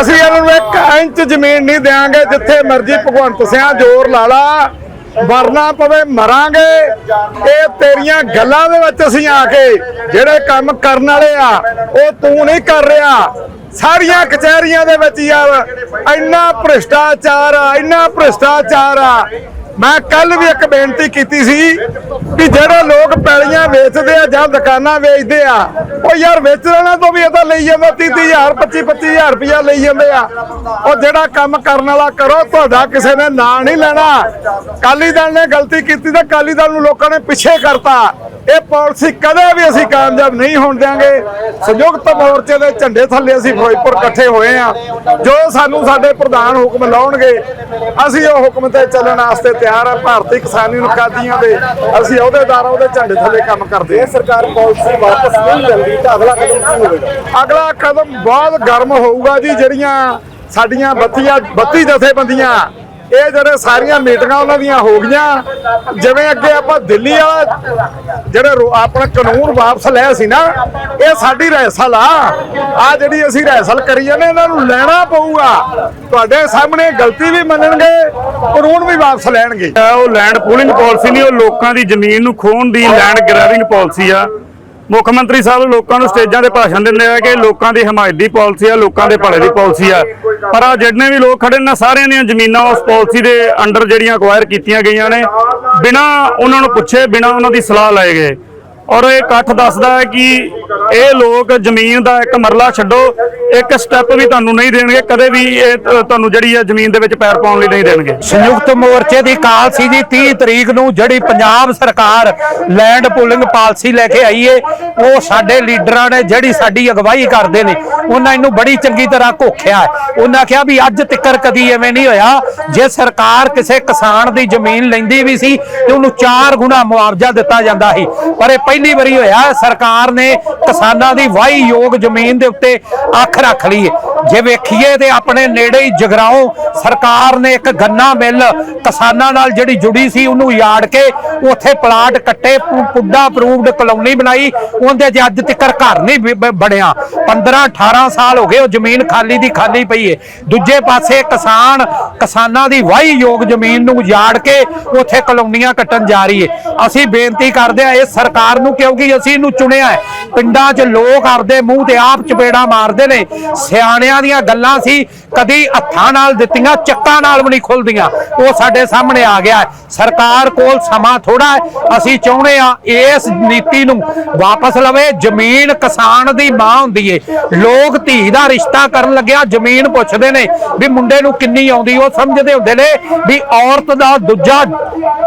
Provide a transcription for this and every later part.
ਅਸੀਂ ਇਹਨਾਂ ਨੂੰ ਇੱਕ ਇੰਚ ਜ਼ਮੀਨ ਨਹੀਂ ਦੇਾਂਗੇ ਜਿੱਥੇ ਮਰਜ਼ੀ ਭਗਵੰਤ ਸਿਆਂ ਜ਼ੋਰ ਲਾ ਲਾ, ਵਰਨਾ ਪਵੇ ਮਰਾਂਗੇ। ਇਹ ਤੇਰੀਆਂ ਗੱਲਾਂ ਦੇ ਵਿੱਚ ਅਸੀਂ ਆ ਕੇ ਜਿਹੜੇ ਕੰਮ ਕਰਨ ਵਾਲੇ ਆ, ਉਹ ਤੂੰ ਨਹੀਂ ਕਰ ਰਿਹਾ। ਸਾਰੀਆਂ ਕਚਹਿਰੀਆਂ ਦੇ ਵਿੱਚ ਯਾਰ ਇੰਨਾ ਭ੍ਰਿਸ਼ਟਾਚਾਰ ਆ, ਇੰਨਾ ਭ੍ਰਿਸ਼ਟਾਚਾਰ ਆ। ਮੈਂ ਕੱਲ ਵੀ ਇੱਕ ਬੇਨਤੀ ਕੀਤੀ ਸੀ ਵੀ ਜਿਹੜੇ ਲੋਕ ਪੈਲੀਆਂ ਵੇਚਦੇ ਆ ਜਾਂ ਦੁਕਾਨਾਂ ਵੇਚਦੇ ਆ, ਉਹ ਯਾਰ ਵੇਚਣਾ ਤੋਂ ਵੀ ਇਹ ਲਈ ਜਾਂਦਾ 30000 25 25000 ਰੁਪਇਆ ਲਈ ਜਾਂਦੇ ਆ। ਉਹ ਜਿਹੜਾ ਕੰਮ ਕਰਨ ਵਾਲਾ ਕਰੋ, ਤੁਹਾਡਾ ਕਿਸੇ ਨੇ ਨਾਂ ਨਹੀਂ ਲੈਣਾ। ਕਾਲੀ ਦਲ ਨੇ ਗਲਤੀ ਕੀਤੀ ਤਾਂ ਕਾਲੀ ਦਲ ਨੂੰ ਲੋਕਾਂ ਨੇ ਪਿੱਛੇ ਕਰਤਾ। ਇਹ ਪਾਲਿਸੀ ਕਦੇ ਵੀ ਅਸੀਂ ਕਾਮਯਾਬ ਨਹੀਂ ਹੋਣ ਦਿਆਂਗੇ। ਸੰਯੁਕਤ ਮੋਰਚੇ ਦੇ ਝੰਡੇ ਥੱਲੇ ਅਸੀਂ ਫਿਰੋਜ਼ਪੁਰ ਇਕੱਠੇ ਹੋਏ ਆ। ਜੋ ਸਾਨੂੰ ਸਾਡੇ ਪ੍ਰਧਾਨ ਹੁਕਮ ਲਾਉਣਗੇ ਅਸੀਂ ਉਹ ਹੁਕਮ ਤੇ ਚੱਲਣ ਵਾਸਤੇ ਤਿਆਰ ਆ। ਭਾਰਤੀ ਕਿਸਾਨੀ ਨੁਕਾਦੀਆਂ ਦੇ ਅਸੀਂ ਅਹੁਦੇਦਾਰਾਂ ਉਹਦੇ ਝੰਡੇ ਥੱਲੇ ਕੰਮ ਕਰਦੇ ਆ। ਸਰਕਾਰ ਪਾਲਿਸੀ ਵਾਪਸ ਨਹੀਂ ਲੈਂਦੀ ਤਾਂ ਅਗਲਾ ਕਦਮ ਕੀ ਹੋਵੇਗਾ? ਅਗਲਾ ਕਦਮ ਬਹੁਤ ਗਰਮ ਹੋਊਗਾ ਜੀ ਜਿਹੜੀਆਂ ਸਾਡੀਆਂ ਬੱਤੀਆਂ ਬੱਤੀ ਜਥੇਬੰਦੀਆਂ ਇਹ ਜਿਹੜੇ ਸਾਰੀਆਂ ਮੀਟਿੰਗਾਂ ਉਹਨਾਂ ਦੀਆਂ ਹੋ ਗਈਆਂ, ਜਿਵੇਂ ਅੱਗੇ ਆਪਾਂ ਦਿੱਲੀ ਵਾਲਾ ਜਿਹੜੇ ਆਪਣਾ ਕਾਨੂੰਨ ਵਾਪਸ ਲਿਆ ਸੀ ਨਾ, ਇਹ ਸਾਡੀ ਰਹਿਸਲ ਆ ਆ ਜਿਹੜੀ ਅਸੀਂ ਰਹਿਸਲ ਕਰੀ ਜਾਂਦੇ, ਇਹਨਾਂ ਨੂੰ ਲੈਣਾ ਪਊਗਾ। ਤੁਹਾਡੇ ਸਾਹਮਣੇ ਗਲਤੀ ਵੀ ਮੰਨਣਗੇ, ਕਾਨੂੰਨ ਵੀ ਵਾਪਸ ਲੈਣਗੇ। ਉਹ ਲੈਂਡ ਪੂਲਿੰਗ ਪਾਲਿਸੀ ਨਹੀਂ, ਉਹ ਲੋਕਾਂ ਦੀ ਜ਼ਮੀਨ ਨੂੰ ਖੋਹਣ ਦੀ ਲੈਂਡ ਗ੍ਰੈਬਿੰਗ ਪਾਲਿਸੀ ਆ। ਮੁੱਖ ਮੰਤਰੀ ਸਾਹਿਬ ਲੋਕਾਂ ਨੂੰ ਸਟੇਜਾਂ ਤੇ ਭਾਸ਼ਣ ਦਿੰਦੇ ਆ ਕਿ ਲੋਕਾਂ ਦੀ ਹਮਾਇਤ ਦੀ ਪਾਲਿਸੀ ਆ, ਲੋਕਾਂ ਦੇ ਭਲੇ ਦੀ ਪਾਲਿਸੀ ਆ। ਪਰ ਆ ਜਿੰਨੇ ਵੀ ਲੋਕ ਖੜੇ ਨੇ ਸਾਰਿਆਂ ਦੀਆਂ ਜ਼ਮੀਨਾਂ ਉਸ ਪਾਲਿਸੀ ਦੇ ਅੰਡਰ ਜਿਹੜੀਆਂ ਅਕਵਾਇਰ ਕੀਤੀਆਂ ਗਈਆਂ ਨੇ। ਬਿਨਾਂ ਉਹਨਾਂ ਨੂੰ ਪੁੱਛੇ, ਬਿਨਾਂ ਉਹਨਾਂ ਦੀ ਸਲਾਹ ਲਏ ਗਏ। ਔਰ ਇਹ ਇਕੱਠ ਦੱਸਦਾ ਹੈ ਕਿ ਇਹ ਲੋਕ ਜ਼ਮੀਨ ਦਾ ਇੱਕ ਮਰਲਾ ਛੱਡੋ, ਇੱਕ ਸਟੈਪ ਵੀ ਤੁਹਾਨੂੰ ਨਹੀਂ ਦੇਣਗੇ, ਕਦੇ ਵੀ ਇਹ ਤੁਹਾਨੂੰ ਜਿਹੜੀ ਹੈ ਜ਼ਮੀਨ ਦੇ ਵਿੱਚ ਪੈਰ ਪਾਉਣ ਲਈ ਨਹੀਂ ਦੇਣਗੇ। ਸੰਯੁਕਤ ਮੋਰਚੇ ਦੀ ਕਾਲ ਸੀ ਜੀ 30 ਤਰੀਕ ਨੂੰ, ਜਿਹੜੀ ਪੰਜਾਬ ਸਰਕਾਰ ਲੈਂਡ ਪੂਲਿੰਗ ਪਾਲਿਸੀ ਲੈ ਕੇ ਆਈ ਏ, ਉਹ ਸਾਡੇ ਲੀਡਰਾਂ ਨੇ ਜਿਹੜੀ ਸਾਡੀ ਅਗਵਾਈ ਕਰਦੇ ਨੇ, ਉਹਨਾਂ ਇਹਨੂੰ ਬੜੀ ਚੰਗੀ ਤਰ੍ਹਾਂ ਘੋਖਿਆ ਉਹਨਾਂ ਕਿਹਾ ਵੀ ਅੱਜ ਤਿੱਕਰ ਕਦੀ ਐਵੇਂ ਨਹੀਂ ਹੋਇਆ, ਜੇ ਸਰਕਾਰ ਕਿਸੇ ਕਿਸਾਨ ਦੀ ਜ਼ਮੀਨ ਲੈਂਦੀ ਵੀ ਸੀ, ਤੇ ਉਹਨੂੰ 4 ਗੁਣਾ ਮੁਆਵਜ਼ਾ ਦਿੱਤਾ ਜਾਂਦਾ ਸੀ। ਪਰ ਇਹ ਪਹਿਲੀ ਵਾਰੀ ਹੋਇਆ, ਸਰਕਾਰ ਨੇ ਕਿਸਾਨਾਂ ਦੀ ਵਾਹੀ ਯੋਗ ਜ਼ਮੀਨ ਦੇ ਉੱਤੇ ਅੱਖ ਰੱਖ ਲਈ ਹੈ। ਜੇ ਵੇਖੀਏ ਤੇ ਆਪਣੇ ਨੇੜੇ ਹੀ ਜਗਰਾਉਂ, ਸਰਕਾਰ ਨੇ ਇੱਕ ਗੰਨਾ ਮਿੱਲ ਕਿਸਾਨਾਂ ਨਾਲ ਜਿਹੜੀ ਜੁੜੀ ਸੀ, ਉਹਨੂੰ ਯਾੜ ਕੇ ਉੱਥੇ ਪਲਾਟ ਕੱਟੇ ਪੁੱਡਾ ਅਪਰੂਵਡ ਕਲੋਨੀ ਬਣਾਈ, ਉਹਦੇ 'ਚ ਅੱਜ ਤੱਕ ਘਰ ਨਹੀਂ ਬਣਿਆ। 15 18 ਸਾਲ ਹੋ ਗਏ, ਉਹ ਜ਼ਮੀਨ ਖਾਲੀ ਦੀ ਖਾਲੀ ਪਈ ਏ। ਦੂਜੇ ਪਾਸੇ ਕਿਸਾਨ, ਕਿਸਾਨਾਂ ਦੀ ਵਾਹੀ ਯੋਗ ਜ਼ਮੀਨ ਨੂੰ ਯਾੜ ਕੇ ਉੱਥੇ ਕਲੋਨੀਆਂ ਕੱਟਣ ਜਾ ਰਹੀ ਏ। ਅਸੀਂ ਬੇਨਤੀ ਕਰਦੇ ਆ ਇਹ ਸਰਕਾਰ ਨੂੰ, ਕਿਉਂਕਿ ਅਸੀਂ ਇਹਨੂੰ ਚੁਣਿਆ ਹੈ ਪਿੰਡਾਂ 'ਚ ਲੋਕ ਆਪਦੇ ਮੂੰਹ ਤੇ ਆਪ ਚਪੇੜਾ ਮਾਰਦੇ ਨੇ। ਸਿਆਣੇ ਸਿਆਣਿਆਂ ਦੀਆਂ ਗੱਲਾਂ ਸੀ, ਕਦੀ ਹੱਥਾਂ ਨਾਲ ਦਿੱਤੀਆਂ, ਚੱਕਾਂ ਨਾਲ ਵੀ ਨਹੀਂ ਖੁੱਲਦੀਆਂ। ਉਹ ਸਾਡੇ ਸਾਹਮਣੇ ਆ ਗਿਆ ਸਰਕਾਰ ਕੋਲ ਸਮਾਂ ਥੋੜਾ ਹੈ। ਅਸੀਂ ਚਾਹੁੰਦੇ ਆ ਇਸ ਨੀਤੀ ਨੂੰ ਵਾਪਸ ਲਵੇ। ਜ਼ਮੀਨ ਕਿਸਾਨ ਦੀ ਮਾਂ ਹੁੰਦੀ ਏ। ਲੋਕ ਧੀ ਦਾ ਰਿਸ਼ਤਾ ਕਰਨ ਲੱਗਿਆ, ਜ਼ਮੀਨ ਪੁੱਛਦੇ ਨੇ ਵੀ ਮੁੰਡੇ ਨੂੰ ਕਿੰਨੀ ਆਉਂਦੀ ਉਹ ਸਮਝਦੇ ਹੁੰਦੇ ਨੇ ਵੀ ਔਰਤ ਦਾ ਦੂਜਾ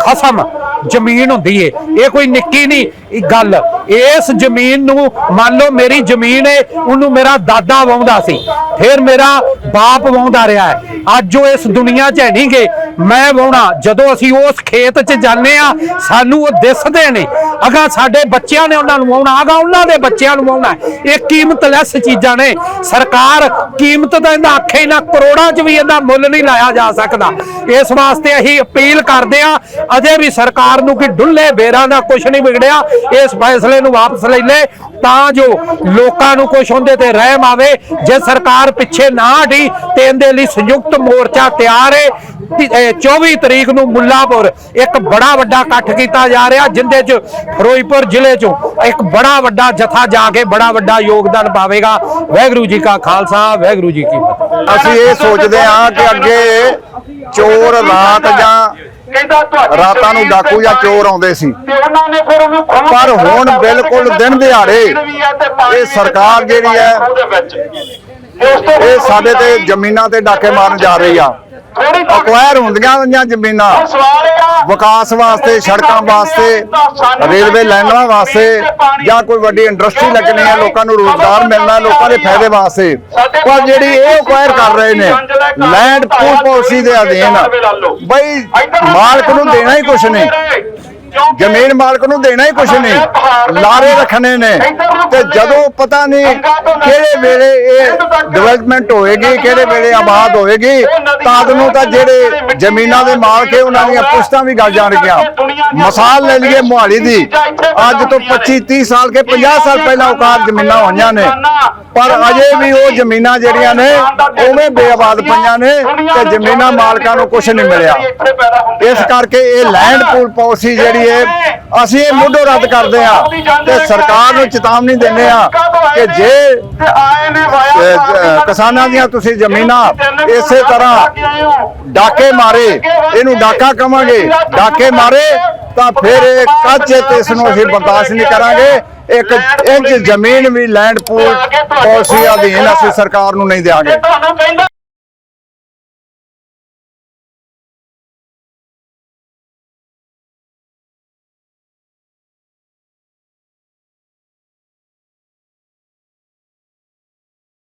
ਖਸਮ ਜ਼ਮੀਨ ਹੁੰਦੀ ਏ। ਇਹ ਕੋਈ ਨਿੱਕੀ ਨਹੀਂ, ਇਹ ਗੱਲ। ਇਸ ਜ਼ਮੀਨ ਨੂੰ ਮੰਨ ਲਓ, ਮੇਰੀ ਜ਼ਮੀਨ ਏ, ਉਹਨੂੰ ਮੇਰਾ ਦਾਦਾ ਵਾਉਂਦਾ ਸੀ। ਫਿਰ ਮੇਰਾ ਬਾਪ ਵਾਉਂਦਾ ਰਿਹਾ ਹੈ। ਅੱਜ ਉਹ ਇਸ ਦੁਨੀਆ 'ਚ ਹੈ ਨਹੀਂ ਗੇ। ਮੈਂ ਵਾਉਣਾ ਜਦੋਂ ਅਸੀਂ ਉਸ ਖੇਤ 'ਚ ਜਾਂਦੇ ਆ ਸਾਨੂੰ ਉਹ ਦਿਸਦੇ ਨੇ। ਅਗਾ ਸਾਡੇ ਬੱਚਿਆਂ ਨੇ ਉਹਨਾਂ ਨੂੰ ਆਉਣਾ ਅਗਾ ਉਹਨਾਂ ਦੇ ਬੱਚਿਆਂ ਨੂੰ ਆਉਣਾ ਇਹ ਕੀਮਤਲੈਸ ਚੀਜ਼ਾਂ ਨੇ। ਸਰਕਾਰ ਕੀਮਤ ਦਾ ਇਹਦਾ ਆਖੇ ਨਾ, ਕਰੋੜਾਂ 'ਚ ਵੀ ਇਹਦਾ ਮੁੱਲ ਨਹੀਂ ਲਾਇਆ ਜਾ ਸਕਦਾ। ਇਸ ਵਾਸਤੇ ਅਸੀਂ ਅਪੀਲ ਕਰਦੇ ਆ ਅਜੇ ਵੀ ਸਰਕਾਰ ਨੂੰ ਕਿ ਡੁੱਲੇ ਬੇਰਾਂ ਦਾ ਕੁਝ ਨਹੀਂ ਵਿਗੜਿਆ। ਇਸ ਫੈਸਲੇ ਨੂੰ ਵਾਪਸ ਲੈ ਲੈ। ਤਾਂ ਜੋ ਲੋਕਾਂ ਨੂੰ ਕੁਝ ਹੁੰਦੇ ਤੇ ਰਹਿਮ ਆਵੇ। ਜੇ ਸਰਕਾਰ ਪਿੱਛੇ ਨਾ ਹਟੀ, ਤੇ ਇਹਦੇ ਲਈ ਸੰਯੁਕਤ ਮੋਰਚਾ ਤਿਆਰ ਹੈ 24 ਤਰੀਕ ਨੂੰ ਮੁੱਲਾਪੁਰ ਇੱਕ ਬੜਾ ਵੱਡਾ ਇਕੱਠ ਕੀਤਾ ਜਾ ਰਿਹਾ, ਜਿੰਦੇ ਚ ਫਿਰੋਜ਼ਪੁਰ ਜ਼ਿਲ੍ਹੇ ਚੋਂ ਇੱਕ ਬੜਾ ਵੱਡਾ ਜਥਾ ਜਾ ਕੇ ਬੜਾ ਵੱਡਾ ਯੋਗਦਾਨ ਪਾਵੇਗਾ। ਵਾਹਿਗੁਰੂ ਜੀ ਕਾ ਖਾਲਸਾ, ਵਾਹਿਗੁਰੂ ਜੀ ਕੀ ਫਤਿਹ। ਅਸੀਂ ਇਹ ਸੋਚਦੇ ਹਾਂ ਕਿ ਅੱਗੇ ਚੋਰ, ਰਾਤ ਜਾਂ ਰਾਤਾਂ ਨੂੰ ਡਾਕੂ ਜਾਂ ਚੋਰ ਆਉਂਦੇ ਸੀ। ਪਰ ਹੁਣ ਬਿਲਕੁਲ ਦਿਨ ਦਿਹਾੜੇ ਇਹ ਸਰਕਾਰ ਜਿਹੜੀ ਹੈ ਇਹ ਸਾਡੇ ਤੇ ਜ਼ਮੀਨਾਂ ਤੇ ਡਾਕੇ ਮਾਰਨ ਜਾ ਰਹੀ ਆ। ਅਕਵਾਇਰ ਹੁੰਦੀਆਂ ਹੋਈਆਂ ਜ਼ਮੀਨਾਂ। ਵਿਕਾਸ ਵਾਸਤੇ ਸੜਕਾਂ ਵਾਸਤੇ ਰੇਲਵੇ ਲਾਈਨਾਂ ਵਾਸਤੇ ਜਾਂ ਕੋਈ ਵੱਡੀ ਇੰਡਸਟਰੀ ਲੱਗਣੀ ਹੈ ਲੋਕਾਂ ਨੂੰ ਰੋਜ਼ਗਾਰ ਮਿਲਣਾ ਲੋਕਾਂ ਦੇ ਫਾਇਦੇ ਵਾਸਤੇ। ਪਰ ਜਿਹੜੀ ਇਹ ਅਕਵਾਇਰ ਕਰ ਰਹੇ ਨੇ ਲੈਂਡ ਪੂਲ ਪਾਲਿਸੀ ਦੇ ਅਧੀਨ ਬਈ ਮਾਲਕ ਨੂੰ ਦੇਣਾ ਹੀ ਕੁਛ ਨਹੀਂ। ਜ਼ਮੀਨ ਮਾਲਕ ਨੂੰ ਦੇਣਾ ਹੀ ਕੁਝ ਨਹੀਂ। ਲਾਰੇ ਰੱਖਣੇ ਨੇ। ਤੇ ਜਦੋਂ ਪਤਾ ਨਹੀਂ ਕਿਹੜੇ ਵੇਲੇ ਇਹ ਡਿਵੈਲਪਮੈਂਟ ਹੋਏਗੀ ਕਿਹੜੇ ਵੇਲੇ ਆਬਾਦ ਹੋਏਗੀ ਤਦ ਨੂੰ ਤਾਂ ਜਿਹੜੇ ਜ਼ਮੀਨਾਂ ਦੇ ਮਾਲਕ ਹੈ ਉਹਨਾਂ ਦੀਆਂ ਪੁਸ਼ਤਾਂ ਵੀ ਗਲ ਜਾਣਗੀਆਂ ਮਿਸਾਲ ਲੈ ਲਈਏ ਮੁਹਾਲੀ ਦੀ। ਅੱਜ ਤੋਂ 25 30 ਸਾਲ ਕੇ 50 ਸਾਲ ਪਹਿਲਾਂ ਔਕਾਤ ਜ਼ਮੀਨਾਂ ਹੋਈਆਂ ਨੇ। ਪਰ ਅਜੇ ਵੀ ਉਹ ਜ਼ਮੀਨਾਂ ਜਿਹੜੀਆਂ ਨੇ ਉਵੇਂ ਬੇਆਬਾਦ ਪਈਆਂ ਨੇ ਤੇ ਜ਼ਮੀਨਾਂ ਮਾਲਕਾਂ ਨੂੰ ਕੁਝ ਨਹੀਂ ਮਿਲਿਆ। ਇਸ ਕਰਕੇ ਇਹ ਲੈਂਡ ਪੂਲ ਪਾਲਿਸੀ ਜਿਹੜੀ ਹੈ ਅਸੀਂ ਇਹ ਮੁੱਢੋਂ ਰੱਦ ਕਰਦੇ ਆ ਤੇ ਸਰਕਾਰ ਨੂੰ ਚੇਤਾਵਨੀ ਦਿੰਦੇ ਆ ਕਿ ਜੇ ਕਿਸਾਨਾਂ ਦੀਆਂ ਤੁਸੀਂ ਜ਼ਮੀਨਾਂ ਇਸੇ ਤਰ੍ਹਾਂ ਡਾਕੇ ਮਾਰੇ, ਇਹਨੂੰ ਡਾਕਾ ਕਵਾਂਗੇ, ਡਾਕੇ ਮਾਰੇ, ਤਾਂ ਫਿਰ ਇਹ ਕੱਚੇ ਤੇ ਇਸ ਨੂੰ ਅਸੀਂ ਬਰਦਾਸ਼ਤ ਨਹੀਂ ਕਰਾਂਗੇ। ਇੱਕ ਇੰਚ ਜ਼ਮੀਨ ਵੀ ਲੈਂਡ ਪੂਲ ਪਾਲਿਸੀ ਅਧੀਨ ਅਸੀਂ ਸਰਕਾਰ ਨੂੰ ਨਹੀਂ ਦੇਵਾਂਗੇ